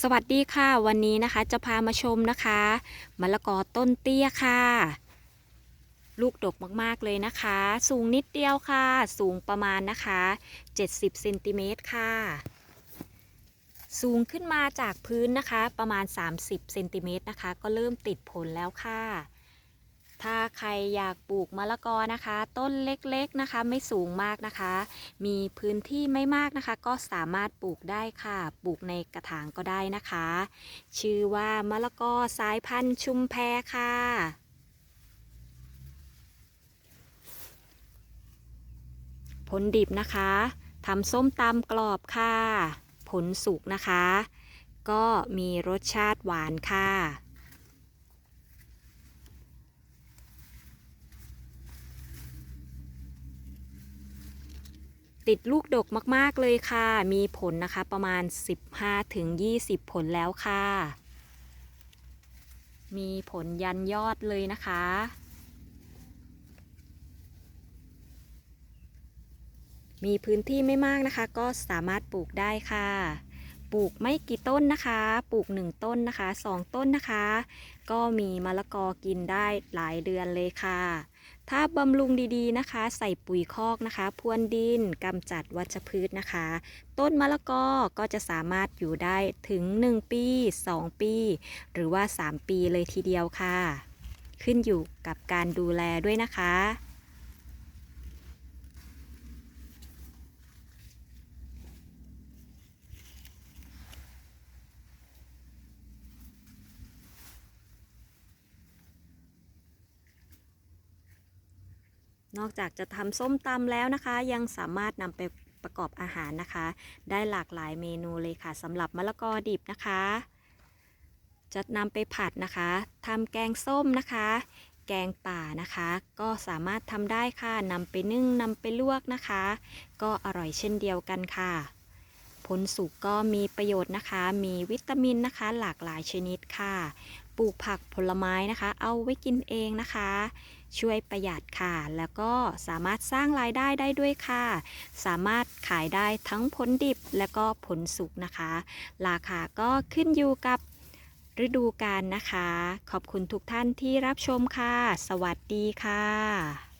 สวัสดีค่ะ วันนี้นะคะจะพามาชมนะคะมะละกอต้นเตี้ยค่ะ ลูกดกมากๆเลยนะคะ สูงนิดเดียวค่ะ สูงประมาณนะคะ 70เซนติเมตรค่ะ สูงขึ้นมาจากพื้นนะคะ ประมาณ 30เซนติเมตรนะคะ ก็เริ่มติดผลแล้วค่ะ ถ้าใครอยากปลูกมะละกอนะคะ ต้นเล็กๆนะคะ ไม่สูงมากนะคะ มีพื้นที่ไม่มากนะคะ ก็สามารถปลูกได้ค่ะ ปลูกในกระถางก็ได้นะคะ ชื่อว่ามะละกอสายพันธุ์ชุมแพค่ะผลดิบนะคะทำส้มตำกรอบค่ะ ผลสุกนะคะ ก็มีรสชาติหวานค่ะ ติดลูกดกมากๆเลยค่ะ มีผลนะคะประมาณ 15-20 ผลแล้วค่ะ มีผลยันยอดเลยนะคะ มีพื้นที่ไม่มากนะคะ ก็สามารถปลูกได้ค่ะ ปลูกไม่กี่ต้นนะคะ ปลูก 1 ต้นนะคะ 2 ต้นนะคะ ก็มีมะละกอกินได้หลายเดือนเลยค่ะ ถ้าบำรุงดีๆนะคะ ใส่ปุ๋ยคอกนะคะพรวนดินกำจัดวัชพืชนะคะ ต้นมะละกอก็จะสามารถอยู่ได้ถึง 1 ปี 2 ปี หรือว่า 3 ปีเลยทีเดียวค่ะ ขึ้นอยู่กับการดูแลด้วยนะคะ นอกจากจะทำส้มตำแล้วนะคะ ยังสามารถนำไปประกอบอาหารนะคะ ได้หลากหลายเมนูเลยค่ะสำหรับมะละกอดิบนะคะ จะนำไปผัดนะคะทำแกงส้มนะคะ แกงป่านะคะ ก็สามารถทำได้ค่ะนำไปนึ่งนำไปลวกนะคะ ก็อร่อยเช่นเดียวกันค่ะ ผลสุกก็มีประโยชน์นะคะ มีวิตามินนะคะ หลากหลายชนิดค่ะ ปลูกผักผลไม้นะคะ เอาไว้กินเองนะคะ ช่วยประหยัดค่ะ แล้วก็สามารถสร้างรายได้ได้ด้วยค่ะ สามารถขายได้ทั้งผลดิบและก็ผลสุกนะคะ ราคาก็ขึ้นอยู่กับฤดูกาลนะคะ ขอบคุณทุกท่านที่รับชมค่ะ สวัสดีค่ะ